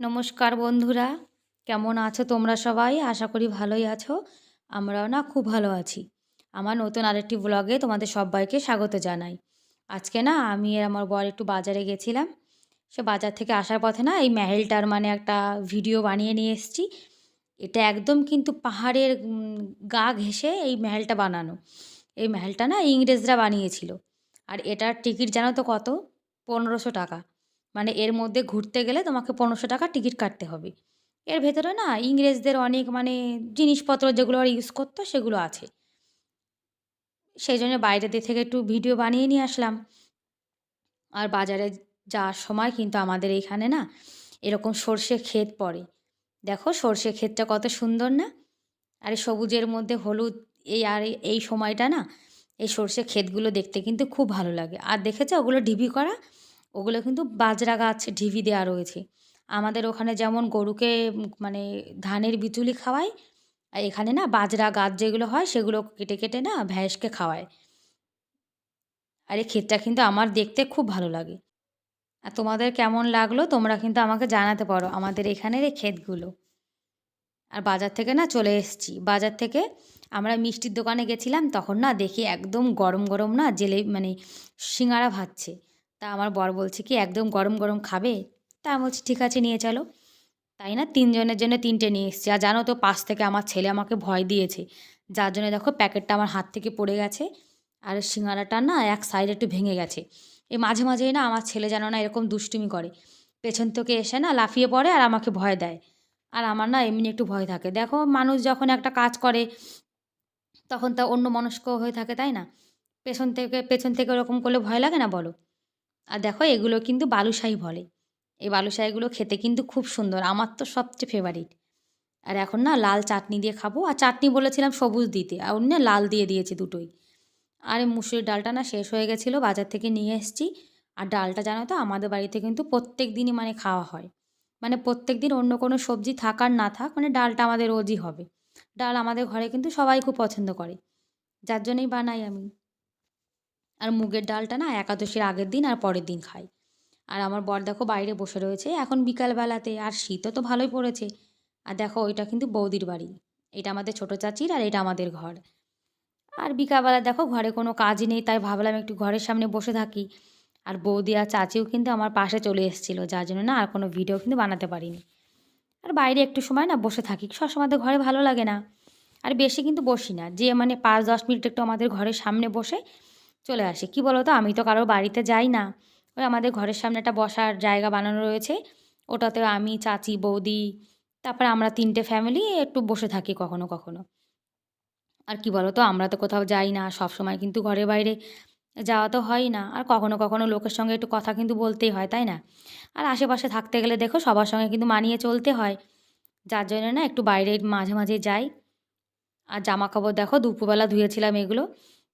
নমস্কার বন্ধুরা, কেমন আছো তোমরা সবাই? আশা করি ভালোই আছো, আমরাও না খুব ভালো আছি। আমার নতুন আরেকটি ব্লগে তোমাদের সবাইকে স্বাগত জানাই। আজকে না আমি আর আমার বর একটু বাজারে গেছিলাম। সে বাজার থেকে আসার পথে না এই মেহেলটার মানে একটা ভিডিও বানিয়ে নিয়ে এসেছি। এটা একদম কিন্তু পাহাড়ের গা ঘেঁষে এই মেহেলটা বানানো। এই মেহেলটা না ইংরেজরা বানিয়েছিল। আর এটার টিকিট জানো তো কত? পনেরোশো টাকা। মানে এর মধ্যে ঘুরতে গেলে তোমাকে পনেরোশো টাকা টিকিট কাটতে হবে। এর ভেতরে না ইংরেজদের অনেক মানে জিনিসপত্র যেগুলো আর ইউজ করতো সেগুলো আছে। সেই জন্য বাইরে থেকে একটু ভিডিও বানিয়ে নিয়ে আসলাম। আর বাজারে যাওয়ার সময় কিন্তু আমাদের এইখানে না এরকম সর্ষে ক্ষেত পড়ে। দেখো সর্ষে ক্ষেতটা কত সুন্দর না? আর সবুজের মধ্যে হলুদ এই আর এই- এই সময়টা না এই সর্ষে ক্ষেতগুলো দেখতে কিন্তু খুব ভালো লাগে। আর দেখেছ ওগুলো ঢিবি করা? ওগুলো কিন্তু বাজরা গাছ, ঢিবি দেওয়া রয়েছে। আমাদের ওখানে যেমন গরুকে মানে ধানের বিচুলি খাওয়ায়, আর এখানে না বাজরা গাছ যেগুলো হয় সেগুলো কেটে কেটে না ভ্যাঁসকে খাওয়ায়। আর এই ক্ষেতটা কিন্তু আমার দেখতে খুব ভালো লাগে। আর তোমাদের কেমন লাগল তোমরা কিন্তু আমাকে জানাতে পারো আমাদের এখানের এই ক্ষেতগুলো। আর বাজার থেকে না চলে এসেছি। বাজার থেকে আমরা মিষ্টির দোকানে গেছিলাম, তখন না দেখি একদম গরম গরম না জেলে মানে সিঙ্গারা ভাজছে। তা আমার বর বলছে কি, একদম গরম গরম খাবে? তা আমি বলছি, ঠিক আছে, নিয়ে চলো। তাই না, তিনজনের জন্য তিনটে নিয়ে এসেছি। আর জানো তো, পাশ থেকে আমার ছেলে আমাকে ভয় দিয়েছে। যার জন্য দেখো, প্যাকেটটা আমার হাত থেকে পড়ে গেছে। আর সিঙ্গারাটা না, এক সাইড একটু ভেঙে গেছে। এই মাঝে মাঝেই না, আমার ছেলে যেন না এরকম দুষ্টুমি করে। পেছন থেকে এসে না লাফিয়ে পড়ে আর আমাকে ভয় দেয়। আর আমার না এমনি একটু ভয় থাকে। দেখো, মানুষ যখন একটা কাজ করে, তখন তা অন্য মনস্ক হয়ে থাকে, তাই না? পেছন থেকে পেছন থেকে ওরকম করলে ভয় লাগে না, বলো? আর দেখো এগুলো কিন্তু বালুশাহি বলে। এই বালুশাহিগুলো খেতে কিন্তু খুব সুন্দর, আমার তো সবচেয়ে ফেভারিট আর এখন না লাল চাটনি দিয়ে খাব, আর চাটনি বলেছিলাম সবুজ দিতে, আর না লাল দিয়ে দিয়েছে দুটোই। আর এই মুসুরির ডালটা না শেষ হয়ে গেছিল, বাজার থেকে নিয়ে এসেছি। আর ডালটা জানো তো, আমাদের বাড়িতে কিন্তু প্রত্যেক দিনই মানে খাওয়া হয়। মানে প্রত্যেক দিন অন্য কোনো সবজি থাক আর না থাক মানে ডালটা আমাদের রোজই হবে। ডাল আমাদের ঘরে কিন্তু সবাই খুব পছন্দ করে। যার জন্যই বানাই আমি। আর মুগের ডালটা না একাদশীর আগের দিন আর পরের দিন খাই। আর আমার বর দেখো বাইরে বসে রয়েছে, এখন বিকালবেলাতে, আর শীতও তো ভালোই পড়েছে। আর দেখো ওইটা কিন্তু বৌদির বাড়ি, এটা আমাদের ছোটো চাচির আর এটা আমাদের ঘর। আর বিকালবেলা দেখো ঘরে কোনো কাজই নেই, তাই ভাবলাম একটু ঘরের সামনে বসে থাকি। আর বৌদি আর চাচিও কিন্তু আমার পাশে চলে এসেছিল, যার জন্য না আর কোনো ভিডিও কিন্তু বানাতে পারিনি। আর বাইরে একটু সময় না বসে থাকি সবসময় তো ঘরে ভালো লাগে না। আর বেশি কিন্তু বসি না, যে মানে পাঁচ দশ মিনিট একটু আমাদের ঘরের সামনে বসে চলে আসি। কি বলো তো আমি তো কারোর বাড়িতে যাই না। ওই আমাদের ঘরের সামনে একটা বসার জায়গা বানানো রয়েছে। ওটাতে আমি, চাচি, বৌদি, তারপরে আমরা তিনটে ফ্যামিলি একটু বসে থাকি কখনো কখনো। আর কি বলো তো আমরা তো কোথাও যাই না। সব সময় কিন্তু ঘরের বাইরে যাওয়া তো হয় না। আর কখনো কখনো লোকের সঙ্গে একটু কথা কিন্তু বলতেই হয়, তাই না? আর আশেপাশে থাকতে গেলে দেখো, সবার সঙ্গে কিন্তু মানিয়ে চলতে হয়। যার জন্য না একটু বাইরে মাঝে মাঝে যাই। আর জামা কাপড় দেখো, দুপুরবেলা ধুয়েছিলাম এগুলো।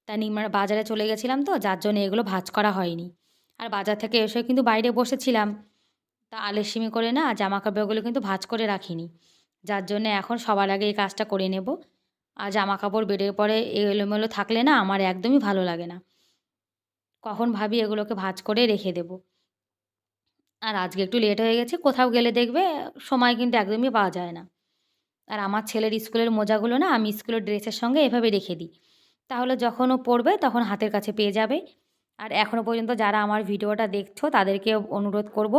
তাই নিমার বাজারে চলে গেছিলাম তো, যার জন্য এগুলো ভাজ করা হয়নি। আর বাজার থেকে এসে কিন্তু বাইরে বসেছিলাম। তা আলেসিমি করে না জামা কাপড়গুলো কিন্তু ভাজ করে রাখিনি। যার জন্য এখন সবার আগে এই কাজটা করে নেব। আর জামা কাপড় বেডের পরে এলোমেলো থাকলে না আমার একদমই ভালো লাগে না। কখন ভাবি এগুলোকে ভাজ করে রেখে দেব। আর আজকে একটু লেট হয়ে গেছে, কোথাও গেলে দেখবে সময় কিন্তু একদমই পাওয়া যায় না। আর আমার ছেলের স্কুলের মোজাগুলো না, আমি স্কুলের ড্রেসের সঙ্গে এভাবে রেখে দিই। তাহলে যখন ও পড়বে তখন হাতের কাছে পেয়ে যাবে। আর এখনও পর্যন্ত যারা আমার ভিডিওটা দেখছ তাদেরকে অনুরোধ করব,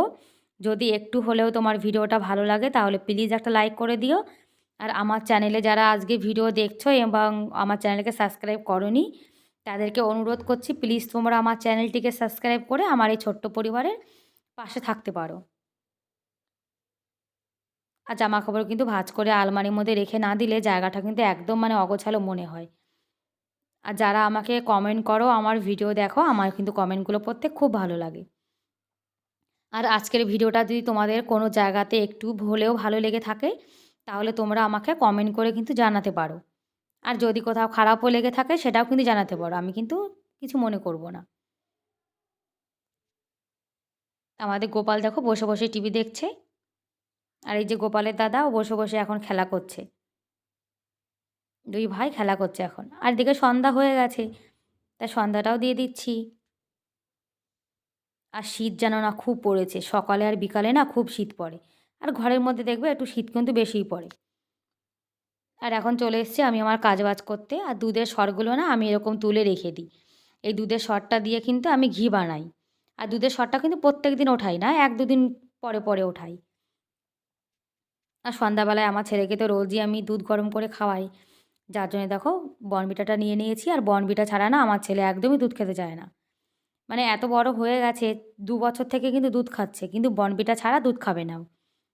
যদি একটু হলেও তোমার ভিডিওটা ভালো লাগে তাহলে প্লিজ একটা লাইক করে দিও। আর আমার চ্যানেলে যারা আজকে ভিডিও দেখছ এবং আমার চ্যানেলকে সাবস্ক্রাইব করনি, তাদেরকে অনুরোধ করছি প্লিজ তোমরা আমার চ্যানেলটিকে সাবস্ক্রাইব করে আমার এই ছোট্ট পরিবারের পাশে থাকতে পারো। আর জামা কাপড় কিন্তু ভাঁজ করে আলমারির মধ্যে রেখে না দিলে জায়গাটা কিন্তু একদম মানে অগোছালো মনে হয়। আর যারা আমাকে কমেন্ট করো, আমার ভিডিও দেখো, আমার কিন্তু কমেন্টগুলো পড়তে খুব ভালো লাগে। আর আজকের ভিডিওটা যদি তোমাদের কোনো জায়গাতে একটু হলেও ভালো লেগে থাকে, তাহলে তোমরা আমাকে কমেন্ট করে কিন্তু জানাতে পারো। আর যদি কোথাও খারাপও লেগে থাকে, সেটাও কিন্তু জানাতে পারো। আমি কিন্তু কিছু মনে করব না। আমাদের গোপাল দেখো বসে বসে টিভি দেখছে। আর এই যে গোপালের দাদা, ও বসে বসে এখন খেলা করছে। দুই ভাই খেলা করছে এখন। আর এদিকে সন্ধ্যা হয়ে গেছে তাই সন্ধ্যাটাও দিয়ে দিচ্ছি। আর শীত যেন না খুব পড়েছে, সকালে আর বিকালে না খুব শীত পড়ে। আর ঘরের মধ্যে দেখবে একটু শীত কিন্তু বেশিই পড়ে। আর এখন চলে এসেছি আমি আমার কাজ বাজ করতে, আর দুধের সরগুলো না আমি এরকম তুলে রেখে দিই। এই দুধের সরটা দিয়ে কিন্তু আমি ঘি বানাই। আর দুধের সরটা কিন্তু প্রত্যেক দিন ওঠাই না, এক দুদিন পরে পরে ওঠাই। আর সন্ধ্যাবেলায় আমার ছেলেকে তো রোজই আমি দুধ গরম করে খাওয়াই। যার জন্য দেখো বনবিটাটা নিয়ে নিয়েছি আর বনবিটা ছাড়া না আমার ছেলে একদমই দুধ খেতে চায় না। মানে এত বড় হয়ে গেছে, দু বছর থেকে কিন্তু দুধ খাচ্ছে, কিন্তু বনবিটা ছাড়া দুধ খাবে না।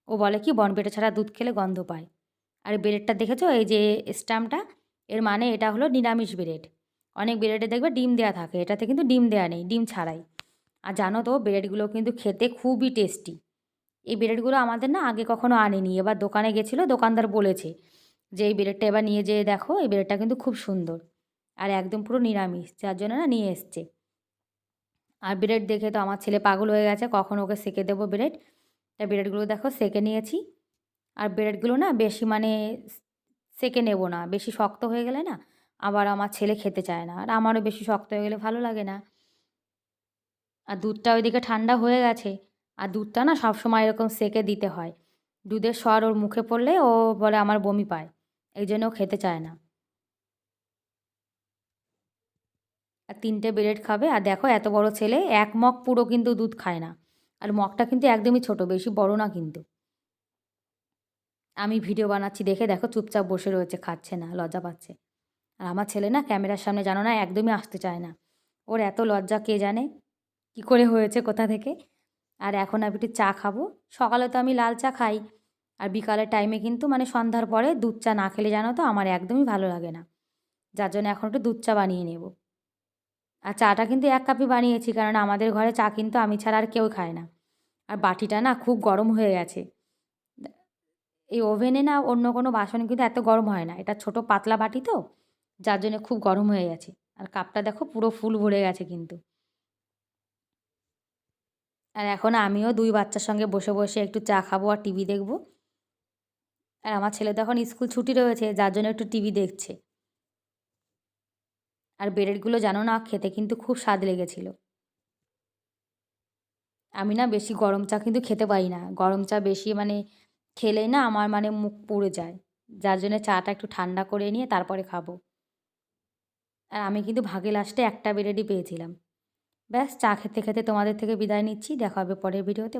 ও বলে কি, বনবিটা ছাড়া দুধ খেলে গন্ধ পায়। আর ব্রেডটা দেখেছ? এই যে স্ট্যাম্পটা এর মানে এটা হলো নিরামিষ ব্রেড। অনেক ব্রেডে দেখবে ডিম দেওয়া থাকে, এটাতে কিন্তু ডিম দেওয়া নেই, ডিম ছাড়াই। আর জানো তো, ব্রেডগুলো কিন্তু খেতে খুবই টেস্টি। এই ব্রেডগুলো আমাদের না আগে কখনো আনেনি, এবার দোকানে গেছিল, দোকানদার বলেছে যে এই ব্রেডটা এবার নিয়ে যেয়ে দেখো, এই ব্রেডটা কিন্তু খুব সুন্দর। আর একদম পুরো নিরামিষ, যার জন্য না নিয়ে এসছে। আর ব্রেড দেখে তো আমার ছেলে পাগল হয়ে গেছে, কখন ওকে সেকে দেবো ব্রেড তা ব্রেডগুলো দেখো, সেকে নিয়েছি। আর ব্রেডগুলো না বেশি মানে সেকে নেব না, বেশি শক্ত হয়ে গেলে না আবার আমার ছেলে খেতে চায় না। আর আমারও বেশি শক্ত হয়ে গেলে ভালো লাগে না। আর দুধটা ওইদিকে ঠান্ডা হয়ে গেছে, আর দুধটা না সবসময় এরকম সেকে দিতে হয়। দুধের স্বর ওর মুখে পড়লে ও বলে আমার বমি পায়। এই জন্য খেতে চায় না। আর তিনটে ব্রেড খাবে। আর দেখো এত বড় ছেলে, এক মগ পুরো কিন্তু দুধ খায় না। আর মগটা কিন্তু একদমই ছোট, বেশি বড় না কিন্তু। আমি ভিডিও বানাচ্ছি দেখে দেখো চুপচাপ বসে রয়েছে, খাচ্ছে না, লজ্জা পাচ্ছে। আর আমার ছেলে না ক্যামেরার সামনে জানো না একদমই আসতে চায় না। ওর এত লজ্জা, কে জানে কি করে হয়েছে কোথা থেকে। আর এখন আমি একটু চা খাব। সকালে তো আমি লাল চা খাই। আর বিকালের টাইমে কিন্তু মানে সন্ধ্যার পরে দুধ চা না খেলে জানো তো আমার একদমই ভালো লাগে না। যার জন্য এখন একটু দুধ চা বানিয়ে নেব। আর চাটা কিন্তু এক কাপই বানিয়েছি, কারণ আমাদের ঘরে চা কিন্তু আমি ছাড়া আর কেউ খায় না। আর বাটিটা না খুব গরম হয়ে গেছে। এই ওভেনে না অন্য কোনো বাসন কিন্তু এত গরম হয় না। এটা ছোট পাতলা বাটি তো, যার জন্য খুব গরম হয়ে গেছে। আর কাপটা দেখো পুরো ফুল ভরে গেছে কিন্তু। আর এখন আমিও দুই বাচ্চার সঙ্গে বসে বসে একটু চা খাব আর টিভি দেখব। আর আমার ছেলে তখন স্কুল ছুটি রয়েছে, যার জন্য একটু টিভি দেখছে। আর ব্রেডগুলো জানো না, খেতে কিন্তু খুব স্বাদ লেগেছিল। আমি না বেশি গরম চা কিন্তু খেতে পারি না। গরম চা বেশি মানে খেলেই না আমার মানে মুখ পুড়ে যায়। যার জন্য চাটা একটু ঠান্ডা করে নিয়ে তারপরে খাব। আর আমি কিন্তু ভাগে লাস্টে একটা ব্রেডই পেয়েছিলাম। ব্যাস, চা খেতে খেতে তোমাদের থেকে বিদায় নিচ্ছি। দেখা হবে পরের ভিডিওতে।